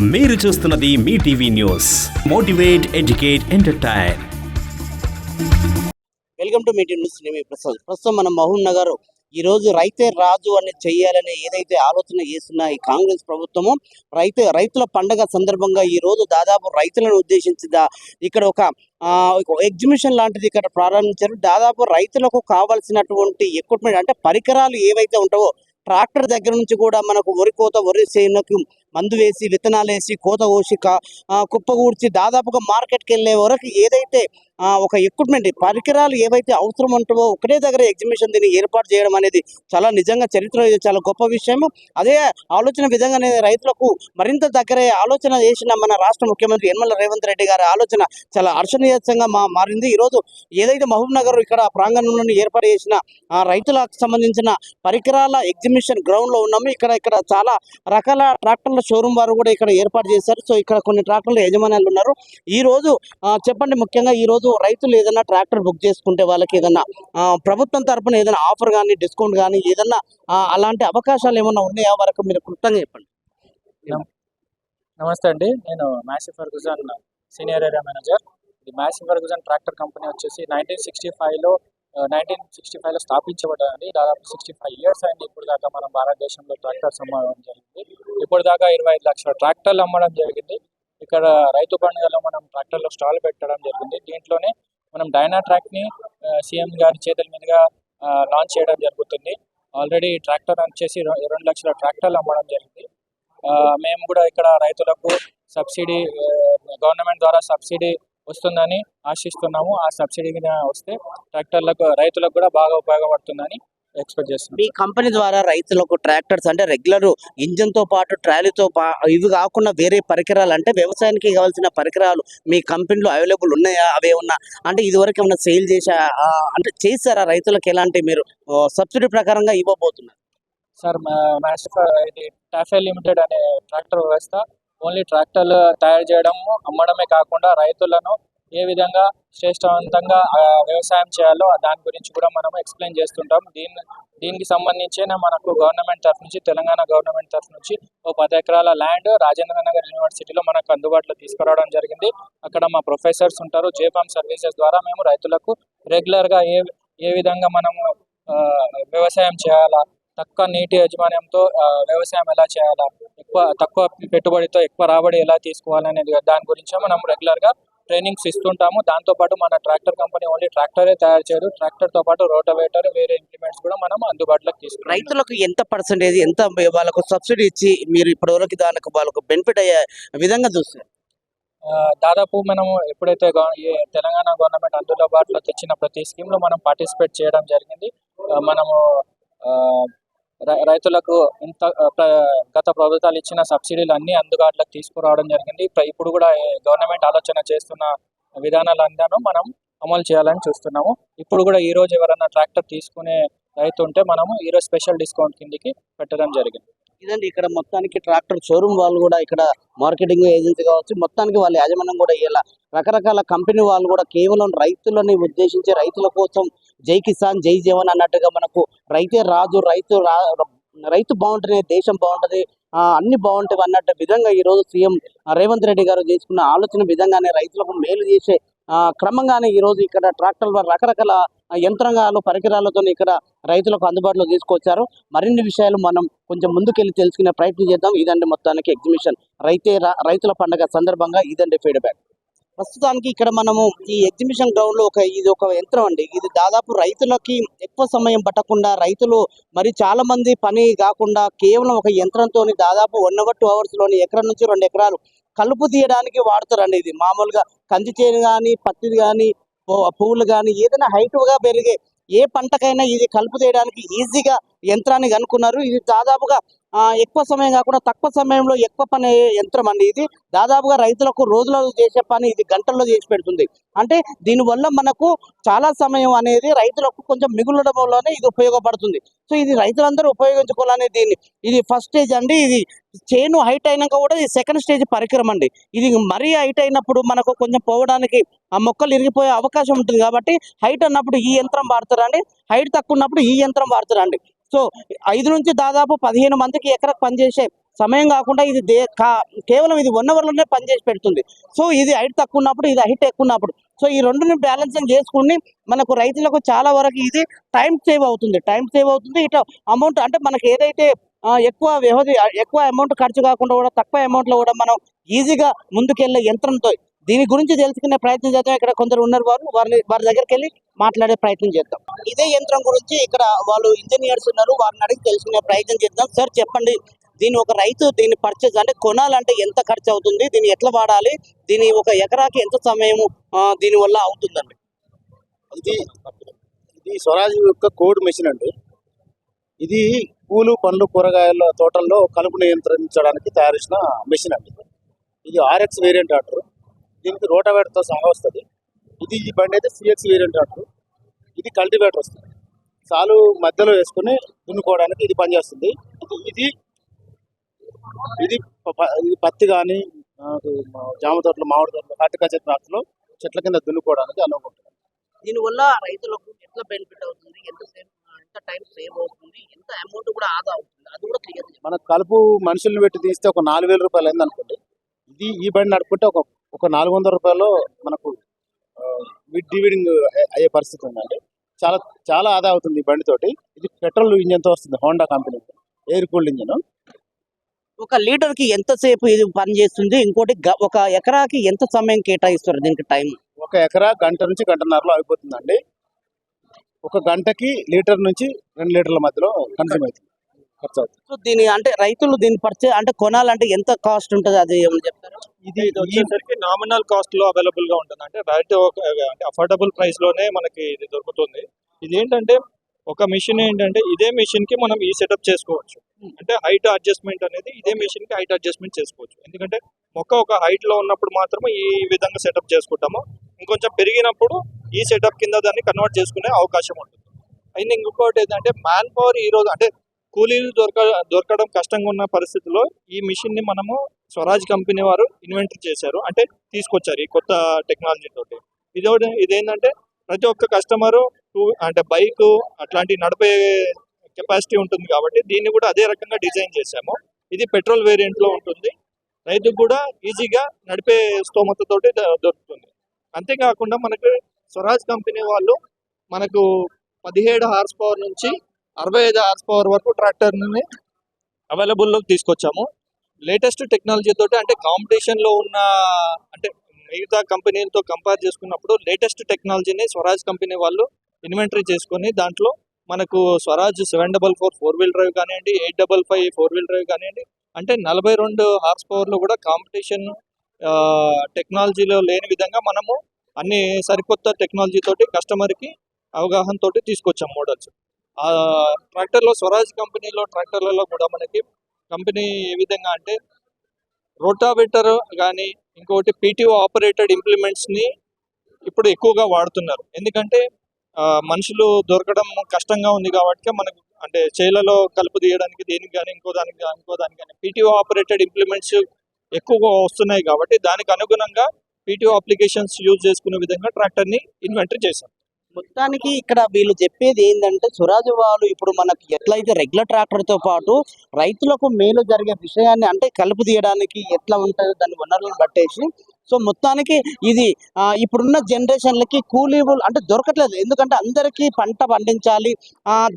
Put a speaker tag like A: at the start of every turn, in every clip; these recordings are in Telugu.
A: మీరు చూస్తున్నది మీ TV news. Motivate educate entertain.
B: Welcome to meeting news నేను ప్రసాద్. ప్రస్తుతం మన మహూన్ నగర్. ఈ రోజు రైతే రాజు అని చేయాలనే ఏదైతే ఆలోచన చేస్తున్న ఈ కాంగ్రెస్ ప్రభుత్వము రైతు రైతుల పండగ సందర్భంగా ఈ రోజు దాదాపు రైతులను ఉద్దేశించిందా? ఇక్కడ ఒక ఒక ఎగ్జిబిషన్ లాంటిది ఇక్కడ ప్రారంభించారు. దాదాపు రైతులకు కావాల్సినటువంటి ఎక్విప్మెంట్ అంటే పరికరాలు ఏవైతే ఉంటావో ట్రాక్టర్ దగ్గర నుంచి కూడా మనకు వరి కోత వరి చేనుకు మందు వేసి విత్తనాలు వేసి కోత కోసి కుప్పగూడ్చి దాదాపుగా మార్కెట్కి వెళ్ళే వరకు ఏదైతే ఒక ఎక్విప్మెంట్ పరికరాలు ఏవైతే అవసరం ఉంటావో ఒకటే దగ్గర ఎగ్జిబిషన్ దీన్ని ఏర్పాటు చేయడం అనేది చాలా నిజంగా చరిత్ర చాలా గొప్ప విషయం అదే ఆలోచన విధంగా రైతులకు మరింత దగ్గరే ఆలోచన చేసిన మన రాష్ట్ర ముఖ్యమంత్రి యనమల రేవంత్ రెడ్డి గారి ఆలోచన చాలా అర్చనీయంగా మా మారింది. ఈరోజు ఏదైతే మహబూబ్ నగర్ ఇక్కడ ప్రాంగణంలో ఏర్పాటు చేసిన రైతులకు సంబంధించిన పరికరాల ఎగ్జిబిషన్ గ్రౌండ్లో ఉన్నాము. ఇక్కడ ఇక్కడ చాలా రకాల ట్రాక్టర్ల షోరూమ్ వారు కూడా ఇక్కడ ఏర్పాటు చేశారు. సో ఇక్కడ కొన్ని ట్రాక్టర్ల యజమానులు ఉన్నారు. ఈ రోజు చెప్పండి ముఖ్యంగా ఈ రోజు రైతులు ఏదైనా ట్రాక్టర్ బుక్ చేసుకుంటే వాళ్ళకి ఏదైనా ప్రభుత్వం తరపున ఏదైనా ఆఫర్ కానీ డిస్కౌంట్ కానీ ఏదైనా అలాంటి అవకాశాలు ఏమైనా ఉన్నాయా? వరకు మీరు క్లుప్తంగా చెప్పండి.
C: నమస్తే అండి. నేను Massey Ferguson senior area manager. ఇది మ్యాసి ఫర్గుజన్ ట్రాక్టర్ కంపెనీ వచ్చేసి నైన్టీన్ సిక్స్టీ ఫైవ్లో నైన్టీన్ సిక్స్టీ ఫైవ్లో స్థాపించబడ్డదండి దాదాపు సిక్స్టీ ఫైవ్ ఇయర్స్ అయింది. ఇప్పుడు దాకా మనం భారతదేశంలో ట్రాక్టర్స్ అమ్మడం జరిగింది. ఇప్పుడు దాకా ఇరవై ఐదు లక్షల ట్రాక్టర్లు అమ్మడం జరిగింది. ఇక్కడ రైతు పండుగలో మనం ట్రాక్టర్లో స్టాల్ పెట్టడం జరిగింది. దీంట్లోనే మనం డైనా ట్రాక్ని సీఎం గారి చేతుల మీదుగా లాంచ్ చేయడం జరుగుతుంది. ఆల్రెడీ ట్రాక్టర్ వచ్చేసి రెండు లక్షల ట్రాక్టర్లు అమ్మడం జరిగింది. మేము కూడా ఇక్కడ రైతులకు సబ్సిడీ గవర్నమెంట్ ద్వారా సబ్సిడీ వస్తుందని ఆశిస్తున్నాము. ఆ సబ్సిడీ మీద వస్తే ట్రాక్టర్లకు రైతులకు కూడా బాగా ఉపయోగపడుతుందని ఎక్స్పెక్ట్ చేస్తున్నాం
B: మీ కంపెనీ ద్వారా రైతులకు ట్రాక్టర్స్ అంటే రెగ్యులర్ ఇంజన్తో పాటు ట్రాలీతో ఇవి కాకుండా వేరే పరికరాలు అంటే వ్యవసాయానికి కావాల్సిన పరికరాలు మీ కంపెనీలో అవైలబుల్ ఉన్నాయా? అవే ఉన్నా అంటే ఇదివరకు ఏమైనా సేల్ చేసా అంటే చేశారా రైతులకు ఎలాంటి మీరు సబ్సిడీ ప్రకారంగా ఇవ్వబోతున్నారు?
C: సార్ ఇది టాఫెల్ లిమిటెడ్ అనే ట్రాక్టర్ వ్యవస్థ. ఓన్లీ ట్రాక్టర్లు తయారు చేయడం అమ్మడమే కాకుండా రైతులను ఏ విధంగా శ్రేష్టవంతంగా వ్యవసాయం చేయాలో దాని గురించి కూడా మనం ఎక్స్ప్లెయిన్ చేస్తుంటాం. దీని దీనికి సంబంధించిన మనకు గవర్నమెంట్ తరఫు నుంచి తెలంగాణ గవర్నమెంట్ తరఫు నుంచి ఓ పది ఎకరాల ల్యాండ్ రాజేంద్ర నగర్ యూనివర్సిటీలో మనకు అందుబాటులో తీసుకురావడం జరిగింది. అక్కడ మా ప్రొఫెసర్స్ ఉంటారు. జేఫామ్ సర్వీసెస్ ద్వారా మేము రైతులకు రెగ్యులర్గా ఏ ఏ విధంగా మనము వ్యవసాయం చేయాలా తక్కువ నీటి యాజమాన్యంతో వ్యవసాయం ఎలా చేయాలా ఎక్కువ తక్కువ పెట్టుబడితో ఎక్కువ రాబడి ఎలా తీసుకోవాలనేది దాని గురించి మనం రెగ్యులర్గా ట్రైనింగ్స్ ఇస్తుంటాము. దాంతోపాటు మన ట్రాక్టర్ కంపెనీ ఓన్లీ ట్రాక్టరే తయారు చేయదు. ట్రాక్టర్తో పాటు రోటవేటర్ వేరే ఇంప్లిమెంట్స్ కూడా మనం అందుబాటులోకి తీసుకుంటాం.
B: రైతులకు ఎంత పర్సెంటేజ్ ఎంత వాళ్ళకు సబ్సిడీ ఇచ్చి మీరు ఇప్పటివరకు దానికి వాళ్ళకు బెనిఫిట్ అయ్యే విధంగా చూస్తారు?
C: దాదాపు మనము ఎప్పుడైతే తెలంగాణ గవర్నమెంట్ అందుబాటులో తెచ్చిన ప్రతి స్కీమ్లో మనం పార్టిసిపేట్ చేయడం జరిగింది. మనము రైతులకు ఇంత గత ప్రభుత్వాలు ఇచ్చిన సబ్సిడీలు అన్ని అందుబాటులోకి తీసుకురావడం జరిగింది. ఇప్పుడు కూడా గవర్నమెంట్ ఆలోచన చేస్తున్న విధానాలన్నీ మనం అమలు చేయాలని చూస్తున్నాము. ఇప్పుడు కూడా ఈ రోజు ఎవరైనా ట్రాక్టర్ తీసుకునే రైతు ఉంటే మనము ఈరోజు స్పెషల్ డిస్కౌంట్ కిందికి పెట్టడం జరిగింది.
B: ఇదండి ఇక్కడ మొత్తానికి ట్రాక్టర్ షోరూమ్ వాళ్ళు కూడా ఇక్కడ మార్కెటింగ్ ఏజెన్సీ కావచ్చు మొత్తానికి వాళ్ళ యాజమాన్యం కూడా ఇలా రకరకాల కంపెనీ వాళ్ళు కూడా కేవలం రైతులని ఉద్దేశించి రైతుల కోసం జై కిసాన్ జై జీవన్ అన్నట్టుగా మనకు రైతే రాజు రైతు రా రైతు బాగుంటుంది దేశం బాగుంటది. అన్ని బాగుంటుంది అన్నట్టు విధంగా ఈ రోజు సీఎం రేవంత్ రెడ్డి గారు చేసుకున్న ఆలోచన విధంగానే రైతులకు మేలు చేసే క్రమంగానే ఈ రోజు ఇక్కడ ట్రాక్టర్ రకరకాల యంత్రాంగాలు పరికరాలతో ఇక్కడ రైతులకు అందుబాటులో తీసుకొచ్చారు. మరిన్ని విషయాలు మనం కొంచెం ముందుకెళ్ళి తెలుసుకునే ప్రయత్నం చేద్దాం. ఇదండి మొత్తానికి ఎగ్జిబిషన్. రైతే రైతుల పండుగ సందర్భంగా ఇదండి ఫీడ్బ్యాక్. ప్రస్తుతానికి ఇక్కడ మనము ఈ ఎగ్జిబిషన్ గ్రౌండ్లో ఒక ఇది ఒక యంత్రం అండి. ఇది దాదాపు రైతులకి ఎక్కువ సమయం పట్టకుండా రైతులు మరి చాలా మంది పని కాకుండా కేవలం ఒక యంత్రంతో దాదాపు వన్ అవర్ టూ అవర్స్లోని ఎకరం నుంచి రెండు ఎకరాలు కలుపు తీయడానికి వాడతారండి ఇది. మామూలుగా కంది చేను కానీ పత్తి కానీ పువ్వులు కానీ ఏదైనా హైట్గా పెరిగే ఏ పంటకైనా ఇది కలుపు తీయడానికి ఈజీగా యంత్రాన్ని కనుక్కున్నారు. ఇది దాదాపుగా ఎక్కువ సమయం కాకుండా తక్కువ సమయంలో ఎక్కువ పని యంత్రం అండి ఇది. దాదాపుగా రైతులకు రోజులలో చేసే పని ఇది గంటల్లో చేసి పెడుతుంది. అంటే దీనివల్ల మనకు చాలా సమయం అనేది రైతులకు కొంచెం మిగులడం వల్లనే ఇది ఉపయోగపడుతుంది. సో ఇది రైతులందరూ ఉపయోగించుకోవాలని దీన్ని. ఇది ఫస్ట్ స్టేజ్ అండి. ఇది చేను హైట్ అయినాక కూడా ఇది సెకండ్ స్టేజ్ పరికరం అండి. ఇది మరీ హైట్ అయినప్పుడు మనకు కొంచెం పోవడానికి ఆ మొక్కలు ఇరిగిపోయే అవకాశం ఉంటుంది కాబట్టి హైట్ అన్నప్పుడు ఈ యంత్రం వాడతారండి. హైట్ తక్కువ ఉన్నప్పుడు ఈ యంత్రం వాడతారండి. సో ఐదు నుంచి దాదాపు పదిహేను మందికి ఎకరకు పనిచేసే సమయం కాకుండా ఇది దే కేవలం ఇది వన్ అవర్లోనే పనిచేసి పెడుతుంది. సో ఇది హైట్ తక్కువ ఉన్నప్పుడు ఇది హైట్ ఎక్కువ ఉన్నప్పుడు. సో ఈ రెండుని బ్యాలెన్సింగ్ చేసుకుని మనకు రైతులకు చాలా వరకు ఇది టైం సేవ్ అవుతుంది. టైం సేవ్ అవుతుంది. ఇట్లా అమౌంట్ అంటే మనకి ఏదైతే ఎక్కువ వ్యవధి ఎక్కువ అమౌంట్ ఖర్చు కాకుండా కూడా తక్కువ అమౌంట్లో కూడా మనం ఈజీగా ముందుకెళ్ళే యంత్రంతో దీని గురించి తెలుసుకునే ప్రయత్నం చేద్దాం. ఇక్కడ కొందరు ఉన్నారు వారు వారిని వారి దగ్గరికి వెళ్ళి మాట్లాడే ప్రయత్నం చేద్దాం. ఇదే యంత్రం గురించి ఇక్కడ వాళ్ళు ఇంజనీర్స్ ఉన్నారు వారిని అడిగి తెలుసుకునే ప్రయత్నం చేద్దాం. సార్ చెప్పండి. దీని ఒక రైతు దీన్ని పర్చేజ్ అంటే కొనాలంటే ఎంత ఖర్చు అవుతుంది? దీన్ని ఎట్లా వాడాలి? దీని ఒక ఎకరాకి ఎంత సమయం దీని వల్ల అవుతుందండి?
D: ఇది ఇది స్వరాజ్ యొక్క కోడ్ మెషిన్ అండి. ఇది పూలు పండ్లు కూరగాయల తోటల్లో కలుపు నియంత్రించడానికి తయారు చేసిన మెషిన్ అండి. ఇది ఆర్ఎక్స్ వేరియంట్ అంటారు దీనికి రోటవేటర్తో సహా వస్తుంది. ఇది ఈ బండి అయితే సిఎక్స్ వేరియంట్ అంటారు. ఇది కల్టివేటర్ వస్తుంది. సాలు మధ్యలో వేసుకుని దున్నుకోవడానికి ఇది పనిచేస్తుంది. ఇది ఇది ఇది పత్తి కానీ జామ తోటలు మామిడి తోటలు హార్టికల్చర్ క్రాప్స్లో చెట్ల కింద దున్నుకోవడానికి అనుకుంటుంది
B: దీని వల్ల రైతులకు ఎట్లా బెనిఫిట్ అవుతుంది? ఎంత సేవ్ ఎంత టైం సేవ్ అవుతుంది? ఎంత అమౌంట్ కూడా ఆదా అవుతుంది? అది కూడా క్లియర్
D: మన కలుపు మనుషుల్ని పెట్టి తీస్తే ఒక నాలుగు వేల రూపాయలు అయింది అనుకోండి ఇది ఈ బండి నడుపుకుంటే ఒక ఒక నాలుగు వందల రూపాయలు మనకు డివిడింగ్ అయ్యే పరిస్థితి ఉందండి. చాలా చాలా ఆదా అవుతుంది ఈ బండితోటి. ఇది పెట్రోల్ ఇంజన్తో వస్తుంది Honda company. Air cooled engine.
B: ఒక లీటర్కి ఎంతసేపు ఇది పని చేస్తుంది? ఇంకోటి ఒక ఎకరాకి ఎంత సమయం కేటాయిస్తారు దీనికి టైం
D: ఒక ఎకరా గంట నుంచి గంటన్నరలో అయిపోతుందండి. ఒక గంటకి లీటర్ నుంచి రెండు లీటర్ల మధ్యలో కన్సూమ్ అవుతుంది. ఖర్చు అవుతుంది.
B: సో దీని అంటే రైతులు దీన్ని పర్చే అంటే కొనాలంటే ఎంత కాస్ట్ ఉంటుంది? అది ఏమైనా చెప్తారా?
D: ఇది
E: వచ్చేసరికి నామినల్ కాస్ట్లో అవైలబుల్గా ఉంటుంది. అంటే రైట్ అంటే అఫోర్డబుల్ ప్రైస్లోనే మనకి ఇది దొరుకుతుంది. ఇది ఏంటంటే ఒక మిషన్ ఏంటంటే ఇదే మిషన్కి మనం ఈ సెటప్ చేసుకోవచ్చు. అంటే హైట్ అడ్జస్ట్మెంట్ అనేది ఇదే మిషన్కి హైట్ అడ్జస్ట్మెంట్ చేసుకోవచ్చు. ఎందుకంటే మొక్క ఒక హైట్లో ఉన్నప్పుడు మాత్రమే ఈ విధంగా సెటప్ చేసుకుంటాము. ఇంకొంచెం పెరిగినప్పుడు ఈ సెటప్ కింద దాన్ని కన్వర్ట్ చేసుకునే అవకాశం ఉంటుంది. అయితే ఇంకొకటి ఏంటంటే మ్యాన్ పవర్ ఈ రోజు అంటే కూలీలు దొరక దొరకడం కష్టంగా ఉన్న పరిస్థితిలో ఈ మిషన్ని మనము స్వరాజ్ కంపెనీ వారు ఇన్వెంట్ చేశారు. అంటే తీసుకొచ్చారు ఈ కొత్త టెక్నాలజీ తోటి. ఇది ఇదేంటంటే ప్రతి ఒక్క కస్టమర్ అంటే బైక్ అట్లాంటివి నడిపే కెపాసిటీ ఉంటుంది కాబట్టి దీన్ని కూడా అదే రకంగా డిజైన్ చేశాము. ఇది పెట్రోల్ వేరియంట్లో ఉంటుంది. రైతుకు కూడా ఈజీగా నడిపే స్తోమతతోటి దొరుకుతుంది. అంతేకాకుండా మనకు స్వరాజ్ కంపెనీ వాళ్ళు మనకు పదిహేడు హార్స్ పవర్ నుంచి అరవై ఐదు హార్స్ పవర్ వరకు ట్రాక్టర్ని అవైలబుల్లోకి తీసుకొచ్చాము. లేటెస్ట్ టెక్నాలజీ తోటి అంటే కాంపిటీషన్లో ఉన్న అంటే మిగతా కంపెనీలతో కంపేర్ చేసుకున్నప్పుడు లేటెస్ట్ టెక్నాలజీని స్వరాజ్ కంపెనీ వాళ్ళు ఇన్వెంటరీ చేసుకొని దాంట్లో మనకు Swaraj seven double four four wheel drive కానివ్వండి eight double five four wheel drive కానివ్వండి అంటే నలభై రెండు హార్స్ పవర్లో కూడా కాంపిటీషన్ టెక్నాలజీలో లేని విధంగా మనము అన్ని సరికొత్త టెక్నాలజీ తోటి కస్టమర్కి అవగాహన తోటి తీసుకొచ్చాం మోడల్స్ ఆ ట్రాక్టర్లో స్వరాజ్ కంపెనీలో ట్రాక్టర్లలో కూడా మనకి కంపెనీ ఏ విధంగా అంటే రోటావేటర్ కానీ ఇంకొకటి పీటీఓ ఆపరేటెడ్ ఇంప్లిమెంట్స్ని ఇప్పుడు ఎక్కువగా వాడుతున్నారు. ఎందుకంటే ఆ, మనుషులు దొరకడం కష్టంగా ఉంది కాబట్టి మనకు అంటే చేలలో కలుపు తీయడానికి దేనికి కానీ ఇంకో దానికి కానీ ఇంకో దానికి కానీ పీటీఓ ఆపరేటెడ్ ఇంప్లిమెంట్స్ ఎక్కువగా వస్తున్నాయి కాబట్టి దానికి అనుగుణంగా పీటీఓ అప్లికేషన్స్ యూజ్ చేసుకునే విధంగా ట్రాక్టర్ని ఇన్వెంటరీ చేశాం
B: మొత్తానికి ఇక్కడ వీళ్ళు చెప్పేది ఏంటంటే సురాజు వాళ్ళు ఇప్పుడు మనకి ఎట్లయితే రెగ్యులర్ ట్రాక్టర్తో పాటు రైతులకు మేలు జరిగే విషయాన్ని అంటే కలుపు తీయడానికి ఎట్లా ఉంటుందో దాని వనరులను పట్టేసి సో మొత్తానికి ఇది ఇప్పుడున్న జనరేషన్లకి కూలీవులు అంటే దొరకట్లేదు. ఎందుకంటే అందరికీ పంట పండించాలి.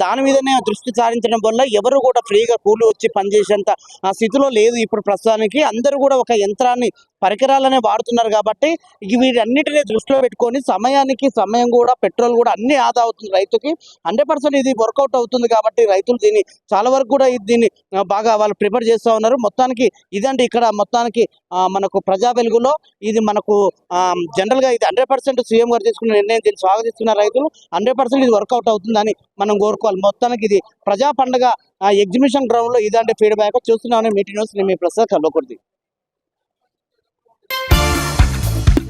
B: దాని మీదనే దృష్టి సారించడం వల్ల ఎవరు కూడా ఫ్రీగా కూలి వచ్చి పనిచేసేంత ఆ స్థితిలో లేదు ఇప్పుడు ప్రస్తుతానికి. అందరూ కూడా ఒక యంత్రాన్ని పరికరాలనే వాడుతున్నారు కాబట్టి వీటన్నిటినీ దృష్టిలో పెట్టుకొని సమయానికి సమయం కూడా పెట్రోల్ కూడా అన్ని ఆదా అవుతుంది రైతుకి. హండ్రెడ్ పర్సెంట్ ఇది వర్కౌట్ అవుతుంది కాబట్టి రైతులు దీన్ని చాలా వరకు కూడా ఇది దీన్ని బాగా వాళ్ళు ప్రిపేర్ చేస్తూ ఉన్నారు. మొత్తానికి ఇదండి ఇక్కడ మొత్తానికి మనకు ప్రజా వెలుగులో ఇది మనకు జనరల్గా ఇది హండ్రెడ్ పర్సెంట్ సీఎం గారు తీసుకున్న నిర్ణయం దీన్ని స్వాగతిస్తున్న రైతులు హండ్రెడ్ పర్సెంట్ ఇది వర్కౌట్ అవుతుందని మనం కోరుకోవాలి. మొత్తానికి ఇది ప్రజా పండుగ ఎగ్జిబిషన్ గ్రౌండ్లో ఇదంటే ఫీడ్బ్యాక్. చూస్తున్నామని మీటింగ్ న్యూస్ నేను మీ ప్రసాద్ కల్వకుర్తి.